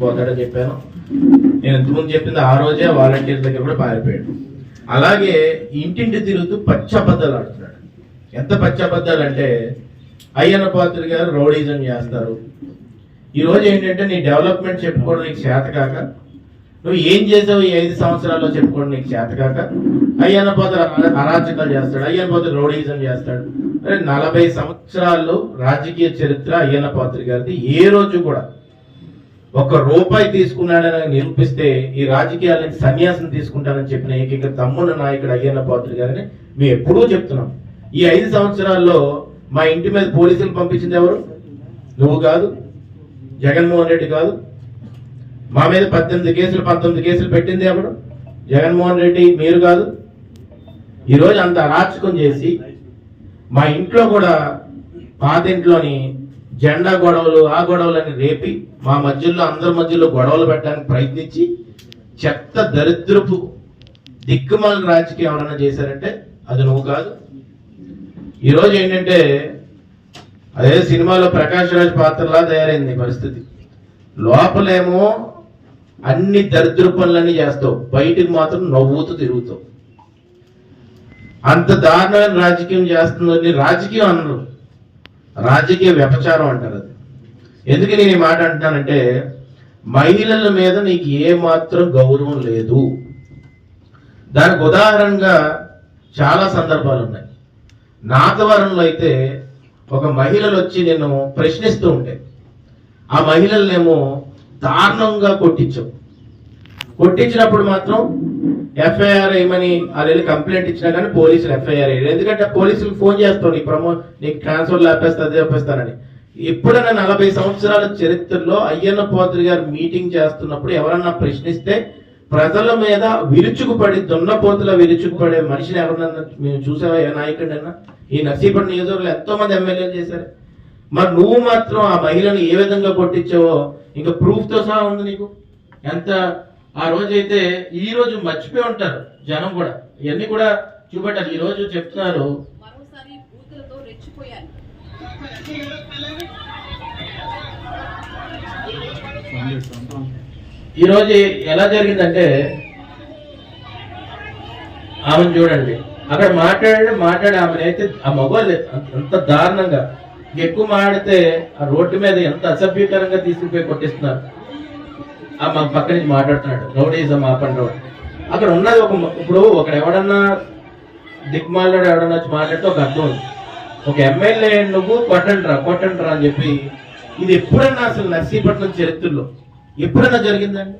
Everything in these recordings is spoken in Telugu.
పోతాడని చెప్పాను. నేను ఇంతకుముందు చెప్పింది ఆ రోజే వాలంటీర్ దగ్గర కూడా పారిపోయాడు. అలాగే ఇంటింటి తిరుగుతూ పచ్చబద్దాలు ఆడుతున్నాడు. ఎంత పచ్చబద్దాలు అంటే అయ్యన్న పాత్ర గారు రౌడీజం చేస్తారు. ఈరోజు ఏంటంటే నీ డెవలప్మెంట్ చెప్పుకోవడం నీకు చేత కాక నువ్వు ఏం చేసావు ఈ ఐదు సంవత్సరాల్లో చెప్పుకోవడం నీకు చేత కాక అయ్యన్న పాత్ర అరాచకాలు చేస్తాడు అయ్యన్న పాత్ర రౌడీజం చేస్తాడు. నలభై సంవత్సరాల్లో రాజకీయ చరిత్ర అయ్యన్న పాత్ర గారిది ఏ రోజు కూడా ఒక్క రూపాయి తీసుకున్నాడని నిరూపిస్తే ఈ రాజకీయాలని సన్యాసం తీసుకుంటానని చెప్పిన ఏకైక తమ్ముడు నాయకుడు అయ్యన్న పాత్రుడు గారని మేము ఎప్పుడూ చెప్తున్నాం. ఈ ఐదు సంవత్సరాల్లో మా ఇంటి మీద పోలీసులు పంపించింది ఎవరు? నువ్వు కాదు. జగన్మోహన్ రెడ్డి కాదు. మా మీద పద్దెనిమిది కేసులు పంతొమ్మిది కేసులు పెట్టింది ఎవరు? జగన్మోహన్ రెడ్డి మీరు కాదు. ఈరోజు అంత అరాచకం చేసి మా ఇంట్లో కూడా పాత ఇంట్లోని జెండా గొడవలు ఆ గొడవలని రేపి మా మధ్యలో అందరి మధ్యలో గొడవలు పెట్టడానికి ప్రయత్నించి చెత్త దరిద్రపు దిక్కుమాల రాజకీయం ఎవరైనా చేశారంటే అది నువ్వు కాదు. ఈరోజు ఏంటంటే అదే సినిమాలో ప్రకాష్ రాజ్ పాత్రలా తయారైంది పరిస్థితి. లోపలేమో అన్ని దరిద్ర పనులన్నీ చేస్తావు. బయటికి మాత్రం నవ్వుతూ తిరుగుతావు. అంత దారుణమైన రాజకీయం చేస్తుందని రాజకీయం అనరు. రాజకీయ వ్యపచారం అంటారు అది. ఎందుకు నేను ఈ మాట అంటున్నానంటే మహిళల మీద నీకు ఏ మాత్రం గౌరవం లేదు. దానికి ఉదాహరణగా చాలా సందర్భాలు ఉన్నాయి. నాగవరంలో అయితే ఒక మహిళలు వచ్చి నేను ప్రశ్నిస్తూ ఉంటే ఆ మహిళలనేమో దారుణంగా కొట్టించావు. కొట్టించినప్పుడు మాత్రం ఎఫ్ఐఆర్ ఏమని వాళ్ళు వెళ్ళి కంప్లైంట్ ఇచ్చినా కానీ పోలీసులు ఎఫ్ఐఆర్ వేయరు ఎందుకంటే పోలీసులు ఫోన్ చేస్తావు నీ ప్రమో నీకు ట్రాన్స్ఫర్ లేపేస్తా అది చెప్పేస్తానని ఎప్పుడైనా నలభై సంవత్సరాల చరిత్రలో అయ్యన్న పోత్రి గారు మీటింగ్ చేస్తున్నప్పుడు ఎవరన్నా ప్రశ్నిస్తే ప్రజల మీద విరుచుకుపడి దున్నపోతుల విరుచుకుపడే మనిషిని ఎవరన్నా మేము చూసావా? ఏ నాయకుడైనా? ఈ నర్సీపట్నం నియోజకవర్గంలో ఎంతో మంది ఎమ్మెల్యేలు చేశారు. మరి నువ్వు మాత్రం ఆ మహిళను ఏ విధంగా కొట్టించావో? ఇంకా ప్రూఫ్తో సహా ఉంది నీకు? ఎంత ఆ రోజు అయితే ఈ రోజు మర్చిపోయి ఉంటారు జనం కూడా. ఇవన్నీ కూడా చూపెట్టాలి. ఈ రోజు చెప్తున్నారు. మరోసారి బూతులతో రెచ్చిపోయాను ఈ రోజు ఎలా జరిగిందంటే ఆమెను చూడండి. అక్కడ మాట్లాడి మాట్లాడి ఆమెను అయితే ఆ మగవాళ్ళు అంత దారుణంగా ఎక్కువ మాడితే ఆ రోడ్డు మీద ఎంత అసభ్యకరంగా తీసుకుపోయి కొట్టిస్తున్నారు. మా పక్క నుంచి మాట్లాడుతున్నాడు. రౌడీజం ఆపండి రౌడీ. అక్కడ ఉన్నది ఒక ఇప్పుడు ఒకడు ఎవడన్నా దిక్మాలలో ఎవడన్నా వచ్చి మాట్లాడితే ఒక అర్థం ఉంది. ఒక ఎమ్మెల్యే నువ్వు కొట్టండి రా కొట్టండి రా అని చెప్పి ఇది ఎప్పుడన్నా అసలు నర్సీపట్నం చరిత్రలో ఎప్పుడన్నా జరిగిందండి?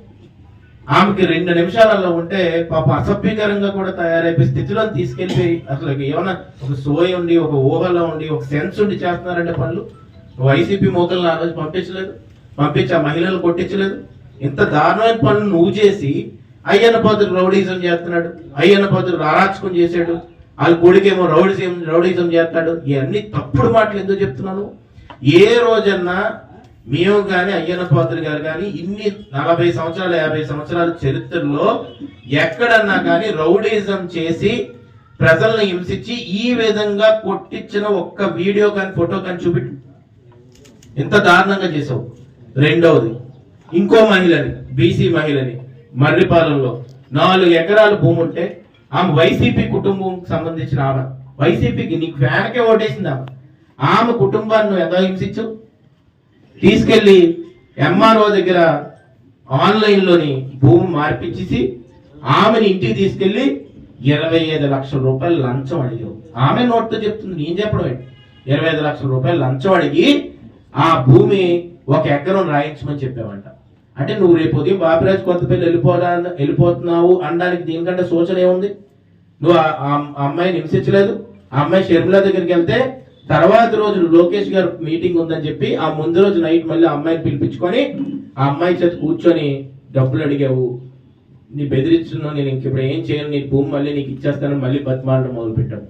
ఆమెకి రెండు నిమిషాలలో ఉంటే పాప అసభ్యకరంగా కూడా తయారైపోయి స్థితిలో తీసుకెళ్ళిపోయి అసలు ఏమన్నా ఒక సోయ ఉండి ఒక ఊహలో ఉండి ఒక సెన్స్ ఉండి చేస్తున్నారంటే పనులు? వైసీపీ మోకలను ఆ రోజు పంపించలేదు. పంపించి ఆ మహిళలు కొట్టించలేదు. ఇంత దారుణమైన పనులు నువ్వు చేసి అయ్యన్న పాత్రుడు రౌడీజం చేస్తున్నాడు అయ్యన్న పాత్రుడు అరాచకం చేశాడు వాళ్ళ కొడుకేమో రౌడీజం రౌడీజం చేస్తాడు ఇవన్నీ తప్పుడు మాటలు ఎందుకు చెప్తున్నాను ఏ రోజన్నా మేము కానీ అయ్యన్న పాత్ర గారు కానీ ఇన్ని నలభై సంవత్సరాలు యాభై సంవత్సరాల చరిత్రలో ఎక్కడన్నా కానీ రౌడీజం చేసి ప్రజల్ని హింసించి ఈ విధంగా కొట్టించిన ఒక్క వీడియో కానీ ఫోటో కానీ చూపెట్టు ఎంత దారుణంగా చేసావు. రెండవది ఇంకో మహిళని బీసీ మహిళని మర్రిపాలెంలో నాలుగు ఎకరాల భూమి ఉంటే ఆమె వైసీపీ కుటుంబం సంబంధించిన ఆమె. వైసీపీకి నీకు ఫ్యాన్కే ఓటేసింది ఆమె. ఆమె కుటుంబాన్ని నువ్వు ఎంత హింసించు. తీసుకెళ్ళి ఎంఆర్ఓ దగ్గర ఆన్లైన్లోని భూమి మార్పించేసి ఆమెని ఇంటికి తీసుకెళ్ళి ఇరవై ఐదు లక్షల రూపాయలు లంచం అడిగావు. ఆమె నోట్తో చెప్తుంది నేను చెప్పడం ఏంటి? ఇరవై ఐదు లక్షల రూపాయలు లంచం అడిగి ఆ భూమి ఒక ఎకరం రాయించమని చెప్పామంట అంటే నువ్వు రేపు ఉదయం బాపిరాజు కొత్తపల్లి వెళ్ళిపోదా వెళ్ళిపోతున్నావు అనడానికి దీనికంటే సూచన ఏముంది? నువ్వు ఆ- అమ్మాయిని హింసించలేదు. ఆ అమ్మాయి షర్మిల దగ్గరికి వెళ్తే తర్వాత రోజు లోకేష్ గారు మీటింగ్ ఉందని చెప్పి ఆ ముందు రోజు నైట్ మళ్ళీ ఆ అమ్మాయిని పిలిపించుకొని ఆ అమ్మాయి చేత కూర్చొని డబ్బులు అడిగావు. నీ బెదిరిస్తున్నావు నేను ఇంక ఇప్పుడు ఏం చేయను నీ భూమి మళ్ళీ నీకు ఇచ్చేస్తాను మళ్ళీ బతిమాలడం మొదలుపెట్టావు.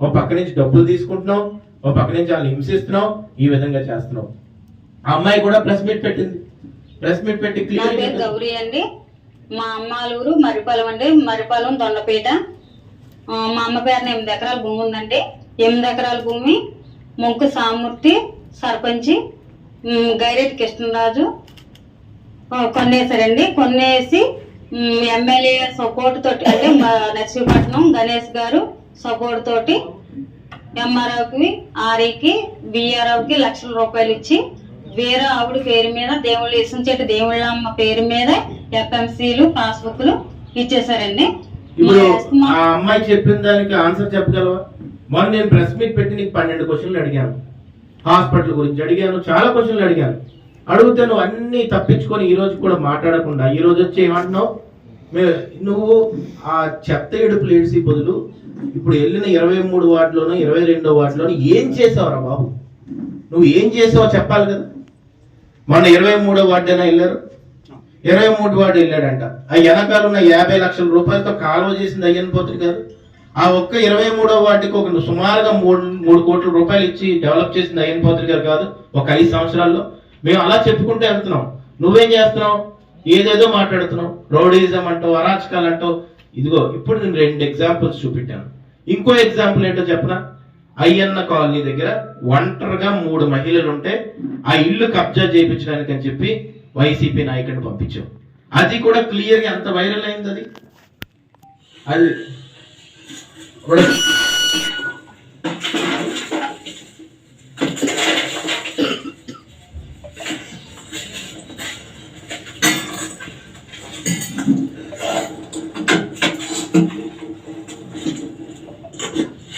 ఓ పక్క నుంచి డబ్బులు తీసుకుంటున్నావు ఓ పక్క నుంచి వాళ్ళు హింసిస్తున్నావు ఈ విధంగా చేస్తున్నావు. ఆ అమ్మాయి కూడా ప్రెస్ మీట్ పెట్టింది. ప్రెస్ మీట్ పెట్టి నా పేరు గౌరీ అండి. మా అమ్మాలూరు మరిపాలెం అండి. మరిపాలెం దొండపేట. మా అమ్మ పేరున ఎనిమిది ఎకరాల భూమి ఉందండి. ఎనిమిది ఎకరాల భూమి మొంకు సామూర్తి సర్పంచి గైరెడ్డి కృష్ణరాజు ఆ, కొన్నేసారండి కొన్నేసి ఎమ్మెల్యే సపోర్ట్ తోటి అంటే మా నర్సీపట్నం గణేష్ గారు సపోర్ట్ తోటి ఎంఆర్ఓకి ఆర్ఈకి బిఆర్ఓకి లక్షల రూపాయలు ఇచ్చి వేరే ఆవిడ పేరు మీద దేవుళ్ళు ఇసుంచేటి దేవుళ్ళమ్మ పేరు మీద ఎఫ్ఎంసీలు పాస్బుక్లు ఇచ్చేసారండి ఇప్పుడు ఆ అమ్మాయి చెప్పిన దానికి ఆన్సర్ చెప్పగలవా? మొన్న నేను ప్రెస్ మీట్ పెట్టి నీకు పన్నెండు క్వశ్చన్లు అడిగాను. హాస్పిటల్ గురించి అడిగాను చాలా క్వశ్చన్లు అడిగాను. అడిగితే నువ్వు అన్ని తప్పించుకొని ఈ రోజు కూడా మాట్లాడకుండా ఈ రోజు వచ్చి ఏమంటున్నావు? నువ్వు ఆ చెత్త ఏడుపు లేడిసి బదులు ఇప్పుడు వెళ్ళిన ఇరవై మూడు వార్డులోనో ఇరవై రెండో వార్డులోనో ఏం చేసావురా బాబు? నువ్వు ఏం చేసావో చెప్పాలి కదా. మొన్న ఇరవై మూడో వార్డేనా వెళ్ళారు? ఇరవై మూడు వాడు వెళ్ళాడంట. ఆ వెనకాల ఉన్న యాభై లక్షల రూపాయలతో కాలువ చేసింది అయ్యన్ పోతుంది కాదు ఆ ఒక్క ఇరవై మూడో వాటికి ఒక సుమారుగా మూడు మూడు కోట్ల రూపాయలు ఇచ్చి డెవలప్ చేసింది అయ్యన్ పోతుంది గారు కాదు ఒక ఐదు సంవత్సరాల్లో. మేము అలా చెప్పుకుంటూ వెళ్తున్నాం. నువ్వేం చేస్తున్నావు? ఏదేదో మాట్లాడుతున్నావు. రౌడీజం అంటావు అరాచకాలు అంటావు ఇదిగో ఇప్పుడు నేను రెండు ఎగ్జాంపుల్స్ చూపెట్టాను. ఇంకో ఎగ్జాంపుల్ ఏంటో చెప్పనా? అయ్యన్న కాలనీ దగ్గర ఒంటరిగా మూడు మహిళలు ఉంటే ఆ ఇల్లు కబ్జా చేయించడానికి అని చెప్పి వైసీపీ నాయకుడిని పంపించాం. అది కూడా క్లియర్గా ఎంత వైరల్ అయింది అది అది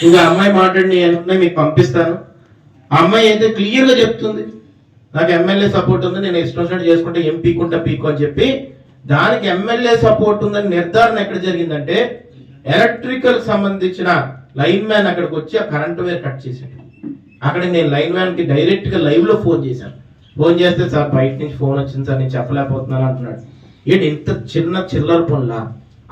ఇంకా అమ్మాయి మాట్లాడి ఏమన్నా మీకు పంపిస్తాను. ఆ అమ్మాయి అయితే క్లియర్గా చెప్తుంది. నాకు ఎమ్మెల్యే సపోర్ట్ ఉంది నేను ఇష్టం చేసుకుంటే ఏం పీకుంటా పీకు అని చెప్పి దానికి ఎమ్మెల్యే సపోర్ట్ ఉందని నిర్ధారణ ఎక్కడ జరిగిందంటే ఎలక్ట్రికల్ సంబంధించిన లైన్ మ్యాన్ అక్కడికి వచ్చి ఆ కరెంట్ వేర్ కట్ చేశాడు. అక్కడ నేను లైన్ మ్యాన్కి డైరెక్ట్గా లైవ్లో ఫోన్ చేశాను. ఫోన్ చేస్తే సార్ బయట నుంచి ఫోన్ వచ్చింది సార్ నేను చెప్పలేకపోతున్నాను అంటున్నాడు. ఏంటి ఇంత చిన్న చిల్లర పనుల?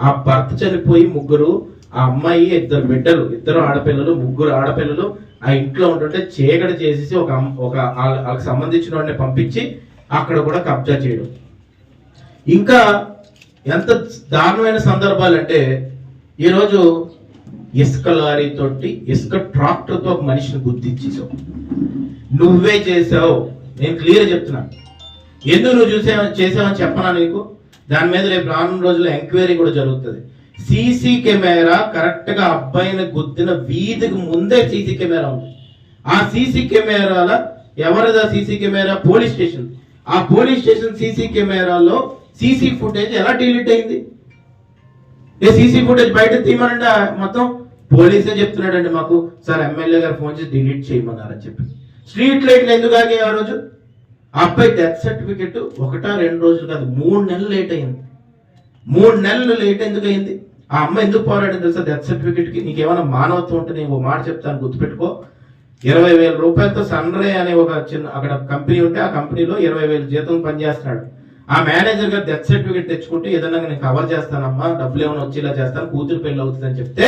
ఆ భర్త చనిపోయి ముగ్గురు ఆ అమ్మాయి ఇద్దరు బిడ్డలు ఇద్దరు ఆడపిల్లలు ముగ్గురు ఆడపిల్లలు ఆ ఇంట్లో ఉంటుంటే చీకటి చేసేసి ఒక ఒక వాళ్ళకి సంబంధించిన వాడిని పంపించి అక్కడ కూడా కబ్జా చేయడం. ఇంకా ఎంత దారుణమైన సందర్భాలు అంటే ఈరోజు ఇసుక లారీతోటి ఇసుక ట్రాక్టర్తో ఒక మనిషిని గుర్తించేసావు నువ్వే చేసావు నేను క్లియర్ చెప్తున్నాను ఎందుకు నువ్వు చూసా చేసావని చెప్పనా నీకు? దాని మీద రేపు రానున్న రోజుల్లో ఎంక్వైరీ కూడా జరుగుతుంది. సీసీ కెమెరా కరెక్ట్గా అబ్బాయిని గుద్దిన వీధికి ముందే సీసీ కెమెరా ఉంది. ఆ సీసీ కెమెరాల ఎవరిదా సీసీ కెమెరా? Police station. ఆ పోలీస్ స్టేషన్ సీసీ కెమెరాలో సీసీ ఫుటేజ్ ఎలా డిలీట్ అయింది? ఏ సీసీ ఫుటేజ్ బయట తీయమనండి మొత్తం పోలీసే చెప్తున్నాడండి మాకు. సార్ ఎమ్మెల్యే గారు ఫోన్ చేసి డిలీట్ చేయమన్నారని చెప్పి. స్ట్రీట్ లైట్లు ఎందుకు ఆగే ఆ రోజు? అబ్బాయి డెత్ సర్టిఫికెట్ ఒకటా రెండు రోజులు కాదు మూడు నెలలు లేట్ అయింది. మూడు నెలలు లేట్ ఎందుకు అయింది? ఆ అమ్మ ఎందుకు పోరాడింది తెలుసా? డెత్ సర్టిఫికెట్కి నీకు ఏమైనా మానవత్వం ఉంటే నేను ఓ మాట చెప్తాను గుర్తుపెట్టుకో. ఇరవై వేల రూపాయలతో సన్రే అనే ఒక చిన్న అక్కడ కంపెనీ ఉంటే ఆ కంపెనీలో ఇరవై వేల జీతం పనిచేస్తున్నాడు. ఆ మేనేజర్ గారు డెత్ సర్టిఫికేట్ తెచ్చుకుంటే ఏదన్నా నేను కవర్ చేస్తానమ్మా డబ్బులు ఏమైనా వచ్చేలా చేస్తాను కూతురు పెళ్ళి అవుతుందని చెప్తే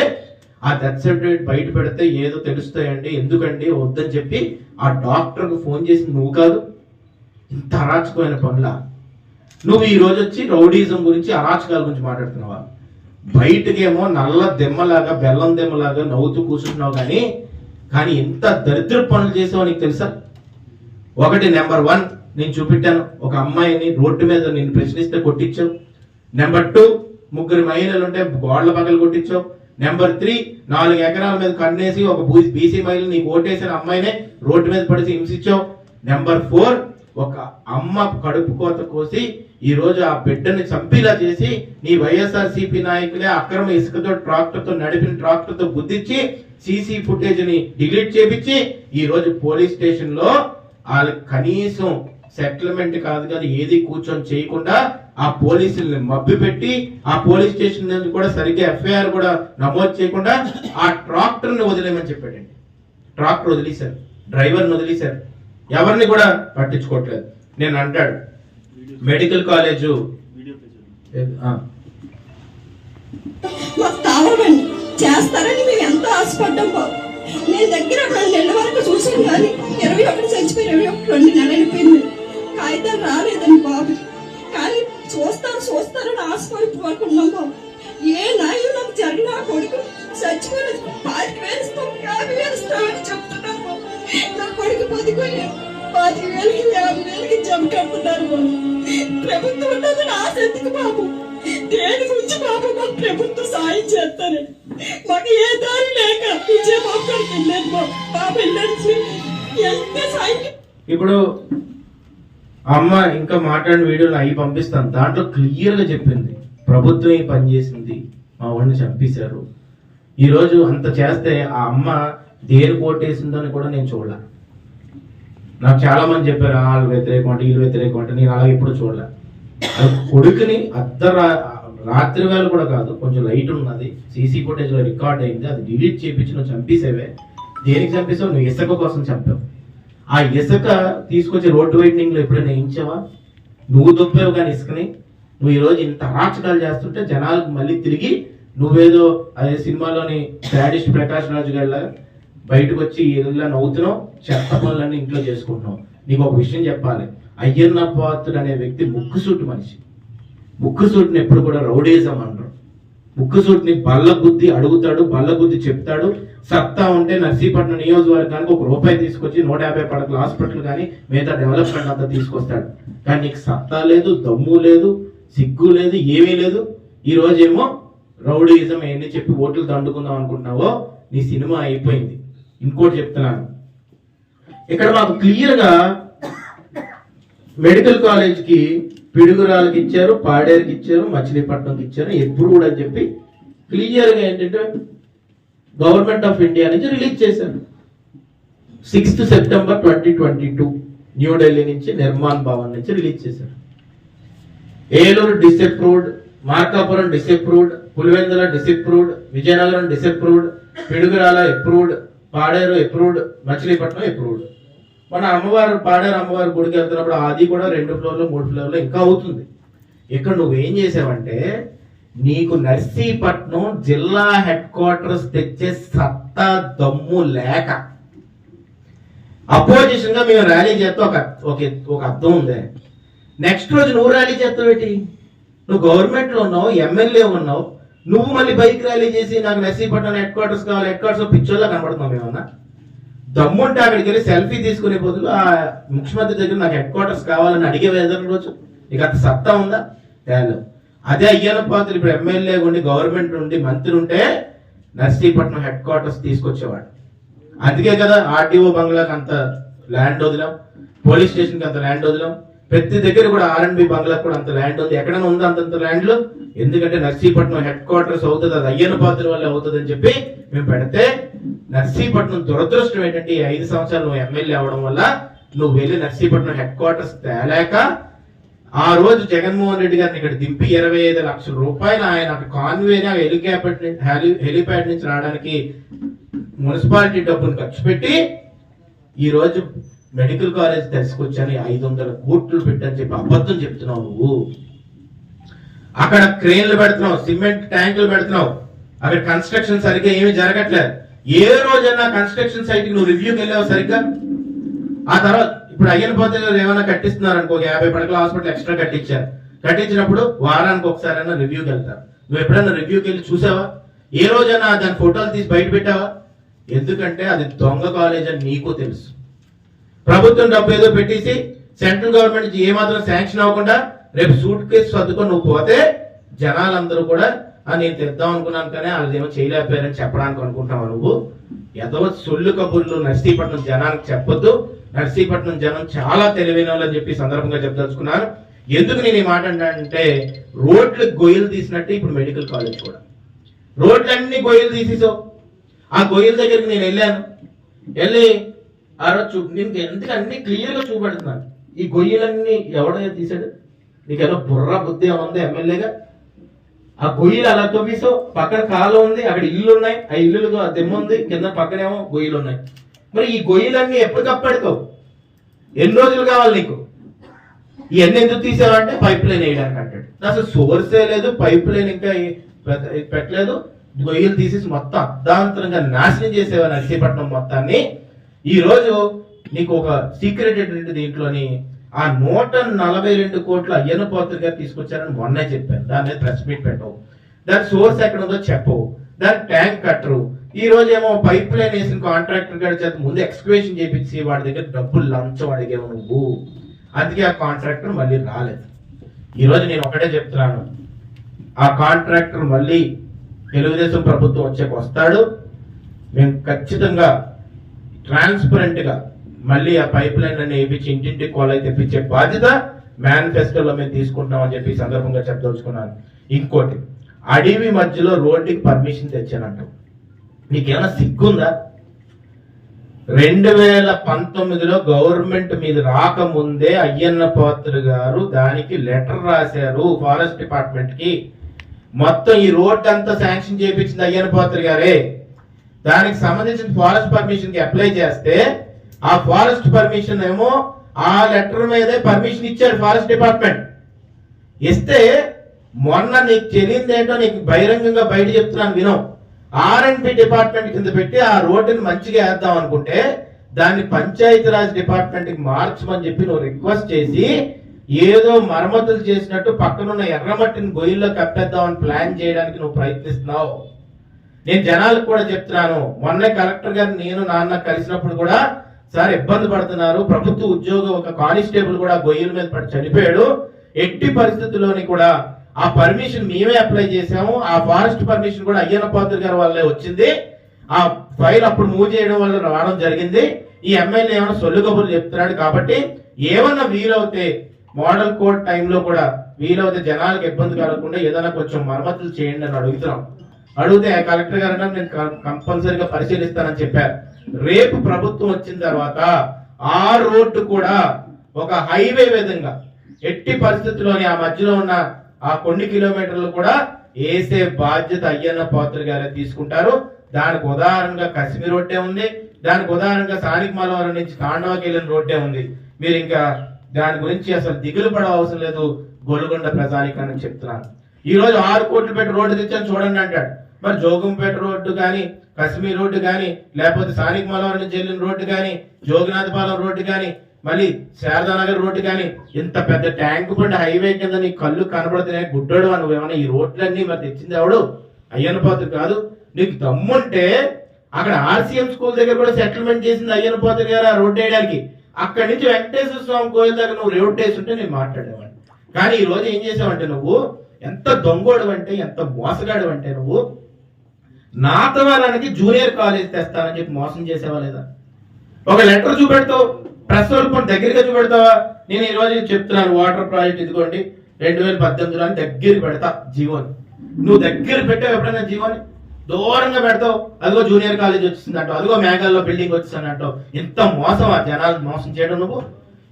ఆ డెత్ సర్టిఫికేట్ బయట పెడితే ఏదో తెలుస్తాయండి ఎందుకండి వద్దని చెప్పి ఆ డాక్టర్కు ఫోన్ చేసి నువ్వు కాదు ఇంత అరాచకమైన పనులా? నువ్వు ఈ రోజు వచ్చి రౌడీజం గురించి అరాచకాల గురించి మాట్లాడుతున్నావా? బయటకేమో నల్ల దెమ్మలాగా బెల్లం దెమ్మలాగా నవ్వుతూ కూర్చుంటున్నావు కానీ కానీ ఎంత దరిద్ర పనులు చేసావో నీకు తెలుసా? ఒకటి నెంబర్ వన్ నేను చూపెట్టాను. ఒక అమ్మాయిని రోడ్డు మీద నేను ప్రశ్నిస్తే కొట్టించావు. నెంబర్ టూ ముగ్గురు మహిళలు ఉంటే గోడల పగలు కొట్టించావు. నెంబర్ త్రీ నాలుగు ఎకరాల మీద కన్నేసి ఒక బీసీ మహిళ నీకు ఓటేసిన అమ్మాయినే రోడ్డు మీద పడిసి హింసించావు. నెంబర్ ఫోర్ ఒక అమ్మ కడుపు కోత కోసి ఈరోజు ఆ బిడ్డని చంపేలా చేసి నీ వైఎస్ఆర్ సిపి నాయకులే అక్రమ ఇసుకతో ట్రాక్టర్తో నడిపిన ట్రాక్టర్తో బుద్ధిచ్చి గుద్దిచ్చి సీసీ ఫుటేజ్ని డిలీట్ చేపించి ఈరోజు పోలీస్ స్టేషన్లో వాళ్ళకి కనీసం సెటిల్మెంట్ కాదు కాదు ఏది కూర్చొని చేయకుండా ఆ పోలీసుల్ని మబ్బి పెట్టి ఆ పోలీస్ స్టేషన్ నుంచి కూడా సరిగ్గా ఎఫ్ఐఆర్ కూడా నమోదు చేయకుండా ఆ ట్రాక్టర్ని వదిలేయమని వదిలేమని చెప్పాడండి. ట్రాక్టర్ వదిలేశారు. డ్రైవర్ని వదిలేశారు. ఎవరిని కూడా పట్టించుకోవట్లేదు. నేను అంటాడు మెడికల్ కాలేజు. చేస్తారని మేము ఎంతో ఆశపడ్డాం బాబు. నేను దగ్గర రెండు నెలల వరకు చూసాను కానీ ఇరవై ఒకటి చచ్చిపోయి ఇరవై ఒకటి రెండు నెలలు అయిపోయింది. కాగితాలు రాలేదండి బాబు. కానీ చూస్తారు చూస్తారని ఆశపడి వరకు ఉన్నాం బాబు. ఏ నాయన నాకు జరిగిన ఆ కొడుకు. చచ్చిపోలేదు పాతికి వేస్తాం యాభై వేస్తామని చెప్తున్నాను బాబు. నా కొడుకు బతికోలేదు పాతికి వేలకి యాభై వేలకి జమ కడుతున్నారు బాబు. ప్రభుత్వం ఉన్నదని ఆశ ఎందుకు బాబు. దేని గురించి బాబు మాకు ప్రభుత్వం సాయం చేస్తారని మాకు ఏ దారి లేక ఇచ్చే బాబుకి వెళ్ళాను బాబు బాబు ఎంత సాయం ఇప్పుడు అమ్మ ఇంకా మాట్లాడిన వీడియోలు అవి పంపిస్తాను. దాంట్లో క్లియర్గా చెప్పింది. ప్రభుత్వం ఈ పని చేసింది. మా వాడిని చంపేశారు. ఈరోజు అంత చేస్తే ఆ అమ్మ దేని కోటేసిందని కూడా నేను చూడలే. నాకు చాలా మంది చెప్పారు వాళ్ళు వ్యతిరేకం అంటే వీళ్ళు వ్యతిరేకం అంటే నేను అలా ఎప్పుడు చూడలే. కొడుకుని అర్ధ రా- రాత్రి వేళ కూడా కాదు కొంచెం లైట్ ఉన్నది సీసీ ఫుటేజ్లో రికార్డ్ అయింది అది డిలీట్ చేయించి నువ్వు చంపేసేవే. దేనికి చంపేసావు? నువ్వు ఇసుక కోసం చంపావు. ఆ ఇసుక తీసుకొచ్చి రోడ్డు వైడ్నింగ్లో ఎప్పుడైనా వేయించావా? నువ్వు దొప్పావు కానీ ఇసుకని. నువ్వు ఈ రోజు ఇంత అరాచకాలు చేస్తుంటే జనాలకు మళ్ళీ తిరిగి నువ్వేదో అదే సినిమాలోని శాడిస్ట్ ప్రకాష్ రాజు గారిలా బయటకు వచ్చి ఏదైనా నవ్వుతున్నావు చెత్త పనులన్నీ ఇంట్లో చేసుకుంటున్నావు. నీకు ఒక విషయం చెప్పాలి. అయ్యన్న పాత్రుడు అనే వ్యక్తి ముక్కుసూటి మనిషి ముక్కుసూటిని ఎప్పుడు కూడా రౌడీజం అంటారు. ముక్కుసూటిని బల్ల బుద్ధి అడుగుతాడు బల్ల బుద్ధి చెప్తాడు. సత్తా ఉంటే నర్సీపట్నం నియోజకవర్గానికి ఒక రూపాయి తీసుకొచ్చి నూట యాభై పడకల హాస్పిటల్ కానీ మిగతా డెవలప్మెంట్ అంతా తీసుకొస్తాడు. కానీ నీకు సత్తా లేదు దమ్ము లేదు సిగ్గు లేదు ఏమీ లేదు. ఈ రోజేమో రౌడీజం ఏంటి చెప్పి ఓట్లు దండుకుందాం అనుకుంటున్నావో నీ సినిమా అయిపోయింది. ఇంకోటి చెప్తున్నాను. ఇక్కడ మాకు క్లియర్గా మెడికల్ కాలేజ్కి పిడుగురాలకి ఇచ్చారు పాడేరుకి ఇచ్చారు మచిలీపట్నంకి ఇచ్చారు ఎప్పుడు కూడా అని చెప్పి క్లియర్గా ఏంటంటే గవర్నమెంట్ ఆఫ్ ఇండియా నుంచి రిలీజ్ చేశారు. Sixth September twenty twenty two New Delhi నుంచి నిర్మాణ్ భవన్ నుంచి రిలీజ్ చేశారు. Eluru disapproved Markapuram disapproved Pulivendula disapproved Vizianagaram disapproved Piduguralla approved Paderu approved Machilipatnam approved మన అమ్మవారు పాడేరు అమ్మవారి గుడికి వెళ్తున్నప్పుడు అది కూడా రెండు ఫ్లోర్లు మూడు ఫ్లోర్లు ఇంకా అవుతుంది. ఇక్కడ నువ్వేం చేసావంటే నీకు నర్సీపట్నం జిల్లా హెడ్ క్వార్టర్స్ తెచ్చే సత్తా దమ్ము లేక అపోజిషన్గా మేము ర్యాలీ చేస్తే ఒక ఒక ఒక అర్థం ఉంది. నెక్స్ట్ రోజు నువ్వు ర్యాలీ చేస్తావు ఏంటి నువ్వు గవర్నమెంట్లో ఉన్నావు ఎమ్మెల్యే ఉన్నావు నువ్వు మళ్ళీ బైక్ ర్యాలీ చేసి నాకు నర్సీపట్నం హెడ్ క్వార్టర్స్ కావాలి హెడ్ క్వార్టర్స్ పిక్చర్లో కనబడుతున్నాం ఏమన్నా దమ్ముంటే అక్కడికి వెళ్ళి సెల్ఫీ తీసుకునే బదులు ఆ ముఖ్యమంత్రి దగ్గర నాకు హెడ్ క్వార్టర్స్ కావాలని అడిగే వేదన రోజు నీకు అంత సత్తా ఉందా? లేదు. అదే అయ్యన పాత్ర ఇప్పుడు ఎమ్మెల్యే ఉండి గవర్నమెంట్ ఉండి మంత్రి ఉంటే నర్సీపట్నం హెడ్ క్వార్టర్స్ తీసుకొచ్చేవాడు. అందుకే కదా ఆర్టీఓ బంగ్లాకి అంత ల్యాండ్ వదిలాం పోలీస్ స్టేషన్కి అంత ల్యాండ్ వదిలాం ప్రతి దగ్గర కూడా ఆర్ఎండ్బి బంగ్లా కూడా అంత ల్యాండ్ ఉంది. ఎక్కడైనా ఉంది అంతంత ల్యాండ్లు ఎందుకంటే నర్సీపట్నం హెడ్ క్వార్టర్స్ అవుతుంది. అది అయ్యన్న పాత్ర వల్ల అవుతుంది అని చెప్పి మేము పెడితే నర్సీపట్నం దురదృష్టం ఏంటంటే ఈ ఐదు సంవత్సరాలు నువ్వు ఎమ్మెల్యే అవడం వల్ల నువ్వు వెళ్ళి నర్సీపట్నం హెడ్ క్వార్టర్స్ తేలేక ఆ రోజు జగన్మోహన్ రెడ్డి గారిని ఇక్కడ దింపి ఇరవై ఐదు లక్షల రూపాయలు ఆయన కాన్వేని హెలికాప్టర్ నుంచి హెలి- హెలిప్యాడ్ నుంచి రావడానికి మున్సిపాలిటీ డబ్బును ఖర్చు పెట్టి ఈ రోజు మెడికల్ కాలేజ్ తెలుసుకొచ్చని ఐదు వందల కోట్లు పెట్టని చెప్పి అబద్ధం చెప్తున్నావు నువ్వు. అక్కడ క్రేన్లు పెడుతున్నావు సిమెంట్ ట్యాంకులు పెడుతున్నావు. అక్కడ కన్స్ట్రక్షన్ సరిగ్గా ఏమీ జరగట్లేదు. ఏ రోజైనా కన్స్ట్రక్షన్ సైట్ నువ్వు రివ్యూకి వెళ్ళావు సరిగ్గా? ఆ తర్వాత ఇప్పుడు అయ్యన పోతే ఏమైనా కట్టిస్తున్నారు అనుకో యాభై పడకల హాస్పిటల్ ఎక్స్ట్రా కట్టించారు. కట్టించినప్పుడు వారానికి ఒకసారైనా రివ్యూకి వెళ్తారు. నువ్వు ఎప్పుడైనా రివ్యూకి వెళ్ళి చూసావా? ఏ రోజైనా దాని ఫోటోలు తీసి బయట పెట్టావా? ఎందుకంటే అది దొంగ కాలేజ్ అని నీకు తెలుసు. ప్రభుత్వం డబ్బు ఏదో పెట్టేసి సెంట్రల్ గవర్నమెంట్ నుంచి ఏమాత్రం శాంక్షన్ అవ్వకుండా రేపు సూట్ కేసు సర్దుకొని నువ్వు పోతే జనాలందరూ కూడా నేను తెద్దాం అనుకున్నాను కానీ వాళ్ళు ఏమో చేయలేకపోయారని చెప్పడానికి అనుకుంటున్నావు నువ్వు? ఎదవ సొల్లు కబుర్లు నర్సీపట్నం జనానికి చెప్పొద్దు. నర్సీపట్నం జనం చాలా తెలివైన వాళ్ళని చెప్పి సందర్భంగా చెప్పదలుచుకున్నాను. ఎందుకు నేను ఈ మాట అంటే రోడ్లు గొయ్యలు తీసినట్టు ఇప్పుడు మెడికల్ కాలేజ్ కూడా. రోడ్లన్నీ గొయ్యలు తీసేసావు. ఆ గొయ్యల దగ్గరికి నేను వెళ్ళాను. వెళ్ళి ఆ రోజు చూ నీకు ఎందుకు అన్ని క్లియర్గా చూపెడుతున్నాను? ఈ గొయ్యలన్నీ ఎవడో తీసాడు నీకేదో బుర్ర బుద్ధి ఉంది ఎమ్మెల్యేగా? ఆ గొయ్యలు అలా తొమ్మిసో పక్కన కాలం ఉంది అక్కడ ఇల్లు ఉన్నాయి. ఆ ఇల్లులకు ఆ దెమ్మ ఉంది కింద పక్కనేమో గొయ్యలు ఉన్నాయి. మరి ఈ గొయ్యలన్నీ ఎప్పటికప్పుడు ఎన్ని రోజులు కావాలి నీకు? ఇవన్నీ ఎందుకు తీసావంటే పైప్ లైన్ వేయడానికి అంటాడు. అసలు సోర్సే లేదు పైప్ లైన్ ఇంకా పెట్టలేదు. గొయ్యలు తీసేసి మొత్తం అర్ధాంతరంగా నాశనం చేసేవారు నర్సీపట్నం మొత్తాన్ని? ఈరోజు నీకు ఒక సీక్రెట్ ఏంటంటే దీంట్లోని? ఆ నూట నలభై రెండు కోట్ల అయ్యన పాత్ర గారు తీసుకొచ్చారని మొన్నే చెప్పాను. దాని మీద ప్రెస్ మీట్ పెట్టవు దాని సోర్స్ ఎక్కడ ఉందో చెప్పవు దాని ట్యాంక్ కట్టరు. ఈ రోజు ఏమో పైప్ లైన్ వేసిన కాంట్రాక్టర్ గారి చేత ముందు ఎక్స్క్వేషన్ చేపించి వాడి దగ్గర డబ్బులు లంచం అడిగేవు నువ్వు. అందుకే ఆ కాంట్రాక్టర్ మళ్ళీ రాలేదు. ఈరోజు నేను ఒకటే చెప్తున్నాను. ఆ కాంట్రాక్టర్ మళ్ళీ తెలుగుదేశం ప్రభుత్వం వచ్చాక వస్తాడు. మేము ఖచ్చితంగా ట్రాన్స్పరెంట్గా మళ్ళీ ఆ పైప్ లైన్ వేయించి ఇంటింటి కోలై తెప్పించే బాధ్యత మేనిఫెస్టోలో మేము తీసుకుంటామని చెప్పి సందర్భంగా చెప్పదలుచుకున్నాను. ఇంకోటి అడవి మధ్యలో రోడ్డుకి పర్మిషన్ తెచ్చానంట. మీకేమైనా సిగ్గుందా? రెండు వేల పంతొమ్మిదిలో గవర్నమెంట్ మీద రాకముందే అయ్యన్న పాత్ర గారు దానికి లెటర్ రాశారు ఫారెస్ట్ డిపార్ట్మెంట్కి మొత్తం ఈ రోడ్ అంతా శాంక్షన్ చేయించింది అయ్యన్న పాత్ర గారే. దానికి సంబంధించిన ఫారెస్ట్ పర్మిషన్కి అప్లై చేస్తే ఆ ఫారెస్ట్ పర్మిషన్ ఏమో ఆ లెటర్ మీదే పర్మిషన్ ఇచ్చారు ఫారెస్ట్ డిపార్ట్మెంట్ ఇస్తే మొన్న నీకు తెలియదేంటో నీకు బహిరంగంగా బయట చెప్తున్నాను వినం. ఆర్ఎండ్బి డిపార్ట్మెంట్ కింద పెట్టి ఆ రోడ్డుని మంచిగా వేద్దాం అనుకుంటే దాన్ని పంచాయతీరాజ్ డిపార్ట్మెంట్కి మార్చమని చెప్పి నువ్వు రిక్వెస్ట్ చేసి ఏదో మరమ్మతులు చేసినట్టు పక్కనున్న ఎర్రమట్టిని గొయ్యిల్లో కప్పేద్దామని ప్లాన్ చేయడానికి నువ్వు ప్రయత్నిస్తున్నావు. నేను జనాలకు కూడా చెప్తున్నాను. మొన్న కలెక్టర్ గారు నేను నాన్న కలిసినప్పుడు కూడా సార్ ఇబ్బంది పడుతున్నారు. ప్రభుత్వ ఉద్యోగం ఒక కానిస్టేబుల్ కూడా గొయ్యల మీద పడి చనిపోయాడు. ఎట్టి పరిస్థితుల్లోని కూడా ఆ పర్మిషన్ మేమే అప్లై చేసాము ఆ ఫారెస్ట్ పర్మిషన్ కూడా అయ్యన పాత్ర గారి వల్లే వచ్చింది. ఆ ఫైల్ అప్పుడు మూవ్ చేయడం వల్ల రావడం జరిగింది. ఈ ఎమ్మెల్యే ఏమైనా సొల్లు కబుర్లు చెప్తున్నాడు కాబట్టి ఏమన్నా వీలవుతే మోడల్ కోడ్ టైంలో కూడా వీలవుతే జనాలకు ఇబ్బంది కలగకుండా ఏదైనా కొంచెం మరమ్మతులు చేయండి అని అడుగుతున్నాం. అడిగితే ఆ కలెక్టర్ గారు అన్నారు, నేను కంపల్సరీగా పరిశీలిస్తానని చెప్పారు. రేపు ప్రభుత్వం వచ్చిన తర్వాత ఆ రోడ్డు కూడా ఒక హైవే విధంగా ఎట్టి పరిస్థితుల్లోని ఆ మధ్యలో ఉన్న ఆ కొన్ని కిలోమీటర్లు కూడా వేసే బాధ్యత అయ్యన్న పాత్ర గారే తీసుకుంటారు. దానికి ఉదాహరణగా కశ్మీర్ రోడ్డే ఉంది దానికి ఉదాహరణగా స్థానిక మలవరం నుంచి తాండవకి వెళ్ళిన రోడ్డే ఉంది. మీరు ఇంకా దాని గురించి అసలు దిగులు పడ అవసరం లేదు గొలుగొండ ప్రజానికాన్ని చెప్తున్నాను. ఈ రోజు ఆరు కోట్లు పెట్టి రోడ్డు తెచ్చాను చూడండి అంటాడు. మరి జోగంపేట రోడ్డు కానీ కశ్మీర్ రోడ్డు కానీ లేకపోతే స్థానిక మలవరం నుంచి వెళ్ళిన రోడ్డు కానీ జోగినాథపాలెం రోడ్డు కానీ మళ్ళీ శారదానగర్ రోడ్డు కానీ ఇంత పెద్ద ట్యాంక్ బండి హైవే కింద నీ కళ్ళు కనబడుతున్నాయి. గుడ్డోడు నువ్వు ఏమైనా ఈ రోడ్లన్నీ మరి తెచ్చింది ఎవడు? అయ్యన్న పాత్ర కాదు. నీకు దమ్ముంటే అక్కడ ఆర్సీఎం స్కూల్ దగ్గర కూడా సెటిల్మెంట్ చేసింది అయ్యన్న పాత్ర గారు ఆ రోడ్డు వేయడానికి. అక్కడి నుంచి వెంకటేశ్వర స్వామి కోయిల దగ్గర నువ్వు రోడ్డు వేసి ఉంటే నేను మాట్లాడేవాడిని. కానీ ఈ రోజు ఏం చేసావంటే నువ్వు ఎంత దొంగోడు అంటే ఎంత మోసగాడు అంటే నువ్వు నాతవరానికి జూనియర్ కాలేజ్ తెస్తానని చెప్పి మోసం చేసేవా లేదా? ఒక లెటర్ చూపెడతావు ప్రెస్ వాళ్ళకి దగ్గరగా చూపెడతావా? నేను ఈ రోజు చెప్తున్నాను వాటర్ ప్రాజెక్ట్ ఇదిగోండి రెండు వేల పద్దెనిమిదిలో అని దగ్గర పెడతా జీవోని. నువ్వు దగ్గర పెట్టావు ఎప్పుడైనా జీవోని? దూరంగా పెడతావు అదిగో జూనియర్ కాలేజ్ వచ్చిందంట అదిగో మేఘాల్లో బిల్డింగ్ వచ్చిందంట ఇంత మోసం ఆ జనాలు మోసం చేయడం నువ్వు?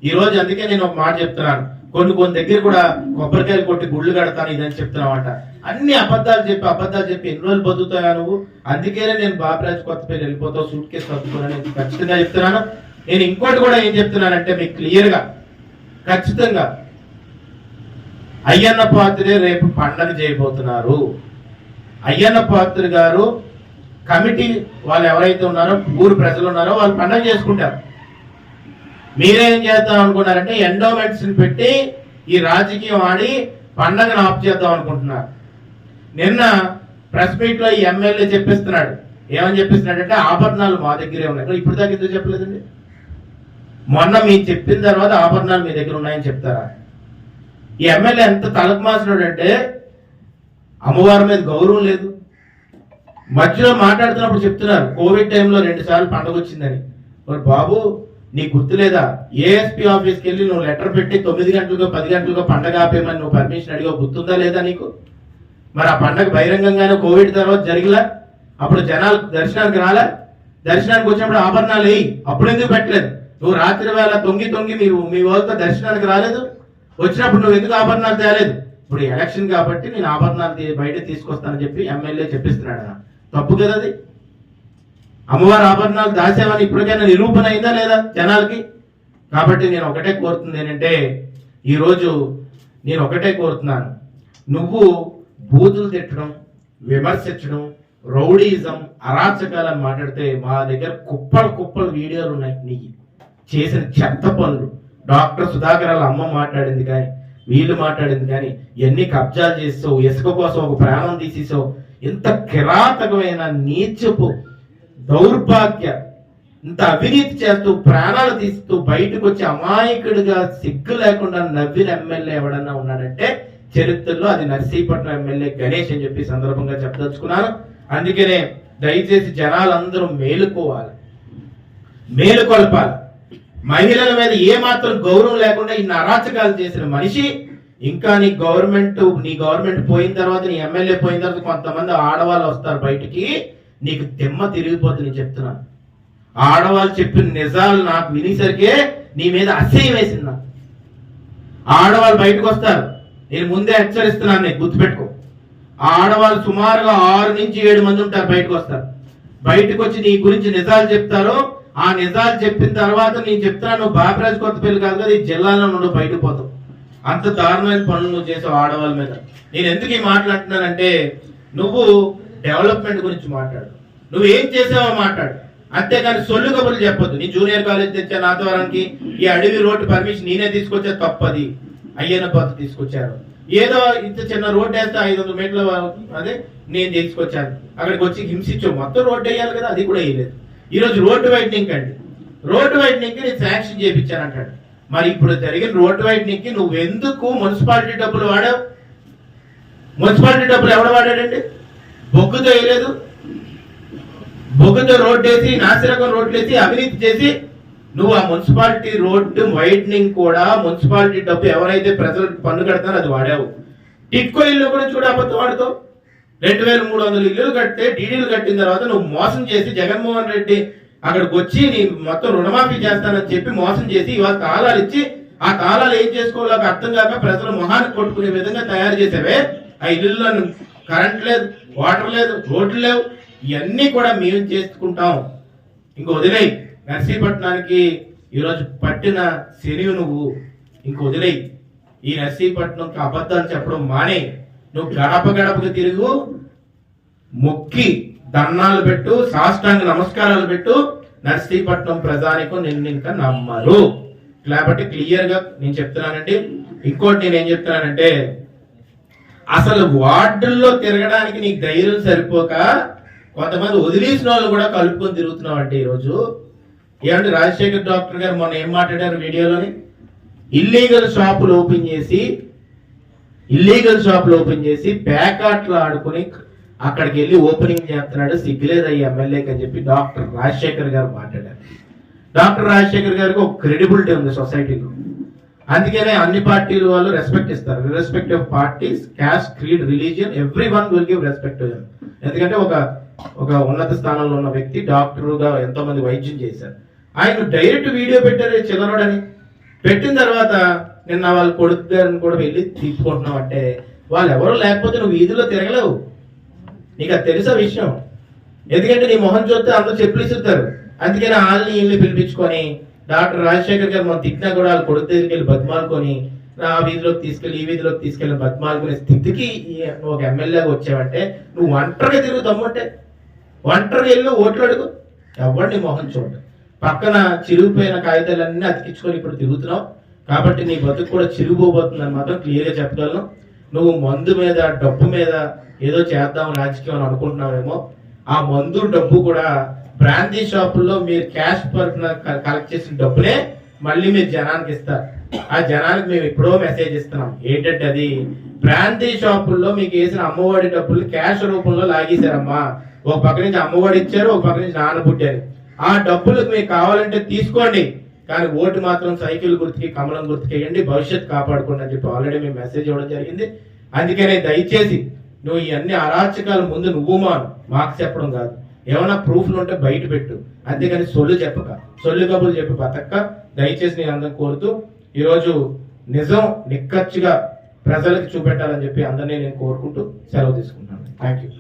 ఈ రోజు అందుకే నేను ఒక మాట చెప్తున్నాను కొన్ని కొన్ని దగ్గర కూడా కొబ్బరికాయలు కొట్టి గుళ్ళు కడతాను ఇదని చెప్తున్నావు అంట అన్ని అబద్ధాలు చెప్పి అబద్ధాలు చెప్పి ఎన్ని రోజులు బతుకుతాయా నువ్వు? అందుకేనే నేను బాబరాజ్ కొత్తపల్లి వెళ్ళిపోతావు సూట్ కేసు తప్పుకోనని ఖచ్చితంగా చెప్తున్నాను. నేను ఇంకోటి కూడా ఏం చెప్తున్నానంటే మీకు క్లియర్గా ఖచ్చితంగా అయ్యన్న పాత్రే రేపు పండగ చేయబోతున్నారు. అయ్యన్న పాత్ర గారు కమిటీ వాళ్ళు ఎవరైతే ఉన్నారో ఊరు ప్రజలు ఉన్నారో వాళ్ళు పండగ చేసుకుంటారు. మీరేం చేద్దాం అనుకున్నారంటే ఎండోమెంట్స్ని పెట్టి ఈ రాజకీయం ఆడి పండగను ఆఫ్ చేద్దాం అనుకుంటున్నారు. నిన్న ప్రెస్ మీట్లో ఈ ఎమ్మెల్యే చెప్పిస్తున్నాడు. ఏమని చెప్పిస్తున్నాడంటే ఆభరణాలు మా దగ్గరే ఉన్నాయి. ఇప్పుడు దాకా ఎందుకు చెప్పలేదండి? మొన్న మీరు చెప్పిన తర్వాత ఆభరణాలు మీ దగ్గర ఉన్నాయని చెప్తారా? ఈ ఎమ్మెల్యే ఎంత తలకు మాసినాడు అంటే అమ్మవారి మీద గౌరవం లేదు. మధ్యలో మాట్లాడుతున్నప్పుడు చెప్తున్నారు కోవిడ్ టైంలో రెండు సార్లు పండగ వచ్చిందని. మరి బాబు నీకు గుర్తులేదా? ఏఎస్పీ ఆఫీస్కి వెళ్ళి నువ్వు లెటర్ పెట్టి తొమ్మిది గంటలకు పది గంటలకు పండగ ఆపేయమని నువ్వు పర్మిషన్ అడిగా గుర్తుందా లేదా నీకు? మరి ఆ పండగ బహిరంగంగానే కోవిడ్ తర్వాత జరిగిలా? అప్పుడు జనాలు దర్శనానికి రాలే? దర్శనానికి వచ్చినప్పుడు ఆభరణాలు వేయి. అప్పుడు ఎందుకు పెట్టలేదు? నువ్వు రాత్రి వేళ తొంగి తొంగి మీరు మీ వాళ్ళతో దర్శనానికి రాలేదు. వచ్చినప్పుడు నువ్వు ఎందుకు ఆభరణాలు తేలేదు? ఇప్పుడు ఎలక్షన్ కాబట్టి నేను ఆభరణాలు బయట తీసుకొస్తానని చెప్పి ఎమ్మెల్యే చెప్పిస్తున్నాడు తప్పు కదా అది? అమ్మవారి ఆభరణాలు దాసేవని ఇప్పటికైనా నిరూపణ అయిందా లేదా జనాలకి? కాబట్టి నేను ఒకటే కోరుతుంది ఏంటంటే ఈరోజు నేను ఒకటే కోరుతున్నాను. నువ్వు బూతులు తిట్టడం విమర్శించడం రౌడీజం అరాచకాలని మాట్లాడితే మా దగ్గర కుప్పలు కుప్పలు వీడియోలు ఉన్నాయి. నీ చేసిన చెత్త పనులు. డాక్టర్ సుధాకర్ వాళ్ళ అమ్మ మాట్లాడింది కానీ వీళ్ళు మాట్లాడింది కానీ ఎన్ని కబ్జాలు చేస్తావు ఇసుక కోసం ఒక ప్రాణం తీసేసావు. ఇంత కిరాతకమైన నీచపు దౌర్భాగ్య ఇంత అవినీతి చేస్తూ ప్రాణాలు తీస్తూ బయటకు వచ్చి అమాయకుడిగా సిగ్గు లేకుండా నవ్విన ఎమ్మెల్యే ఎవడన్నా ఉన్నాడంటే చరిత్రలో అది నర్సీపట్నం ఎమ్మెల్యే గణేష్ అని చెప్పి సందర్భంగా చెప్పదలుచుకున్నాను అందుకనే దయచేసి జనాలందరూ మేలుకోవాలి. మేలుకొల్పాలి. మహిళల మీద ఏమాత్రం గౌరవం లేకుండా ఇన్ని అరాచకాలు చేసిన మనిషి ఇంకా నీ గవర్నమెంట్ నీ గవర్నమెంట్ పోయిన తర్వాత నీ ఎమ్మెల్యే పోయిన తర్వాత కొంతమంది ఆడవాళ్ళు వస్తారు బయటికి నీకు దిమ్మ తిరిగిపోతుంది నేను చెప్తున్నాను. ఆడవాళ్ళు చెప్పిన నిజాలు నాకు వినేసరికే నీ మీద అసహ్యం వేసింది నాకు. ఆడవాళ్ళు బయటకు వస్తారు. నేను ముందే హెచ్చరిస్తున్నాను నేను గుర్తుపెట్టుకో. ఆ ఆడవాళ్ళు సుమారుగా ఆరు నుంచి ఏడు మంది ఉంటారు బయటకు వస్తారు. బయటకు వచ్చి నీ గురించి నిజాలు చెప్తారు ఆ నిజాలు చెప్పిన తర్వాత నేను చెప్తున్నా నువ్వు బాబరాజ్ కొత్తపల్లి కాదు కదా ఈ జిల్లాలో నుండి బయటకు పోతావు. అంత దారుణమైన పనులు నువ్వు చేసావు ఆడవాళ్ళ మీద. నేను ఎందుకు ఈ మాట్లాడుతున్నానంటే నువ్వు డెవలప్మెంట్ గురించి మాట్లాడు. నువ్వు ఏం చేసావో మాట్లాడు. అంతేగాని సొల్లు కబుర్లు చెప్పొద్దు. నీ జూనియర్ కాలేజ్ తెచ్చా నాతవరానికి? ఈ అడవి రోడ్డు పర్మిషన్ నేనే తీసుకొచ్చే? తప్పది. అయ్యన్న పాత్ర తీసుకొచ్చారు. ఏదో ఇంత చిన్న రోడ్డు వేస్తే ఐదు వందల మీటర్ల అదే నేను తీసుకొచ్చాను. అక్కడికి వచ్చి హింసించావు మొత్తం రోడ్డు వేయాలి కదా అది కూడా వేయలేదు. ఈరోజు రోడ్డు వైడ్నింగ్ అండి. రోడ్డు వైడ్నింగ్ నేను శాంక్షన్ చేయించాను అంటాడు మరి ఇప్పుడు జరిగిన రోడ్డు వైడ్నింగ్కి నువ్వు ఎందుకు మున్సిపాలిటీ డబ్బులు వాడావు? మున్సిపాలిటీ డబ్బులు ఎవడ వాడాడండి? బొగ్గుతో వేయలేదు. బొగ్గుతో రోడ్డు వేసి నాసిరకం రోడ్లు వేసి అవినీతి చేసి నువ్వు ఆ మున్సిపాలిటీ రోడ్డు వైడ్నింగ్ కూడా మున్సిపాలిటీ డబ్బు ఎవరైతే ప్రజలకు పన్ను కడతారో అది వాడావు. టిక్కో ఇల్లు కూడా చూడ అబద్ధం వాడుతావు రెండు వేల మూడు వందల ఇల్లులు కడితే డీడీలు కట్టిన తర్వాత నువ్వు మోసం చేసి జగన్మోహన్ రెడ్డి అక్కడికి వచ్చి నీ మొత్తం రుణమాఫీ చేస్తానని చెప్పి మోసం చేసి ఇవాళ తాళాలు ఇచ్చి ఆ తాళాలు ఏం చేసుకోవాలో అర్థం కాక ప్రజల మొహాన్ని కొట్టుకునే విధంగా తయారు చేసేవే. ఆ ఇల్లుల్లో కరెంట్ లేదు వాటర్ లేదు రోడ్లు లేవు. ఇవన్నీ కూడా మేము చేసుకుంటాం. ఇంక వదిలేయి. నర్సీపట్నానికి ఈరోజు పట్టిన శనివు నువ్వు ఇంక వదిలేయి. ఈ నర్సీపట్నంకి అబద్ధాలు చెప్పడం మానే. నువ్వు గడప గడపకు తిరుగు మొక్కి దన్నాలు పెట్టు సాష్టాంగ నమస్కారాలు పెట్టు. నర్సీపట్నం ప్రజానికం నిన్ను ఇంకా నమ్మరు. కాబట్టి క్లియర్గా నేను చెప్తున్నానండి. ఇంకోటి నేను ఏం చెప్తున్నానంటే అసలు వార్డుల్లో తిరగడానికి నీకు ధైర్యం సరిపోక కొంతమంది వదిలేసిన వాళ్ళు కూడా కలుపుకొని తిరుగుతున్నావు అంటే ఈరోజు. ఏమంటే రాజశేఖర్ డాక్టర్ గారు మొన్న ఏం మాట్లాడారు వీడియోలోని? ఇల్లీగల్ షాపులు ఓపెన్ చేసి ఇల్లీగల్ షాపులు ఓపెన్ చేసి ప్యాకాట్లు ఆడుకుని అక్కడికి వెళ్ళి ఓపెనింగ్ చేస్తున్నాడు సిగ్గులేదు అయ్యి ఎమ్మెల్యేకి అని చెప్పి డాక్టర్ రాజశేఖర్ గారు మాట్లాడారు. డాక్టర్ రాజశేఖర్ గారికి ఒక క్రెడిబిలిటీ ఉంది సొసైటీలో అందుకనే అన్ని పార్టీలు వాళ్ళు రెస్పెక్ట్ ఇస్తారు. Respect of parties caste creed religion everyone will give respect ఎందుకంటే ఒక ఒక ఉన్నత స్థానంలో ఉన్న వ్యక్తి డాక్టర్గా ఎంతో మంది వైద్యం చేశారు. ఆయన డైరెక్ట్ వీడియో పెట్టారు చిల్లరోడని పెట్టిన తర్వాత నిన్న వాళ్ళ కొడుకు గారిని కూడా వెళ్ళి తీసుకుంటున్నావు అంటే వాళ్ళు ఎవరు లేకపోతే నువ్వు వీధిలో తిరగలేవు. నీకు అది తెలుసా విషయం? ఎందుకంటే నీ మొహం చూస్తే అందరూ చెప్పులు ఇస్తారు అందుకని వాళ్ళని వీళ్ళని పిలిపించుకొని డాక్టర్ రాజశేఖర్ గారు మనం తిట్టినా కూడా వాళ్ళ కొడుకు దగ్గరికి వెళ్ళి బతిమాలుకొని ఆ వీధిలోకి తీసుకెళ్ళి ఈ వీధిలోకి తీసుకెళ్ళి బతిమాలుకునే స్థితికి ఒక ఎమ్మెల్యేగా వచ్చావంటే నువ్వు ఒంటరిగా తిరుగు ఒంటరిగా వెళ్ళి ఓట్లు అడుగు. ఎవరిని మొహం చూడండి పక్కన చిరిగిపోయిన కాగితాలన్నీ అతికించుకొని ఇప్పుడు తిరుగుతున్నావు. కాబట్టి నీ బతుకు కూడా చిరిగిపోబోతుందని మాత్రం క్లియర్గా చెప్పగలను. నువ్వు మందు మీద డబ్బు మీద ఏదో చేద్దాం రాజకీయం అని అనుకుంటున్నావేమో. ఆ మందు డబ్బు కూడా బ్రాందీ షాపుల్లో మీరు క్యాష్ పర్ఫన కలెక్ట్ చేసిన డబ్బునే మళ్ళీ మీరు జనానికి ఇస్తారు. ఆ జనానికి మేము ఎప్పుడో మెసేజ్ ఇస్తున్నాం. ఏంటంటే అది? బ్రాందీ షాపుల్లో మీకు వేసిన అమ్మఒడి డబ్బులు క్యాష్ రూపంలో లాగేశారమ్మా. ఒక పక్క నుంచి అమ్మఒడి ఇచ్చారు ఒక పక్క నుంచి నాన్న పుట్టారు. ఆ డబ్బులు మీకు కావాలంటే తీసుకోండి. కానీ ఓటు మాత్రం సైకిల్ గుర్తుకి కమలం గుర్తుకేయండి భవిష్యత్ కాపాడుకోండి అని చెప్పి ఆల్రెడీ మేము మెసేజ్ ఇవ్వడం జరిగింది. అందుకనే దయచేసి నువ్వు ఇవన్నీ అన్ని అరాచకాల ముందు నువ్వు మాను మాకు చెప్పడం కాదు. ఏమైనా ప్రూఫ్లు ఉంటే బయట పెట్టు. అంతేగాని సొల్లు చెప్పక సొల్లు కబుర్లు చెప్పి బతక్క. దయచేసి నేను అందరూ కోరుతూ ఈరోజు నిజం నిక్కచ్చిగా ప్రజలకు చూపెట్టాలని చెప్పి అందరినీ నేను కోరుకుంటూ సెలవు తీసుకుంటాను థ్యాంక్ యూ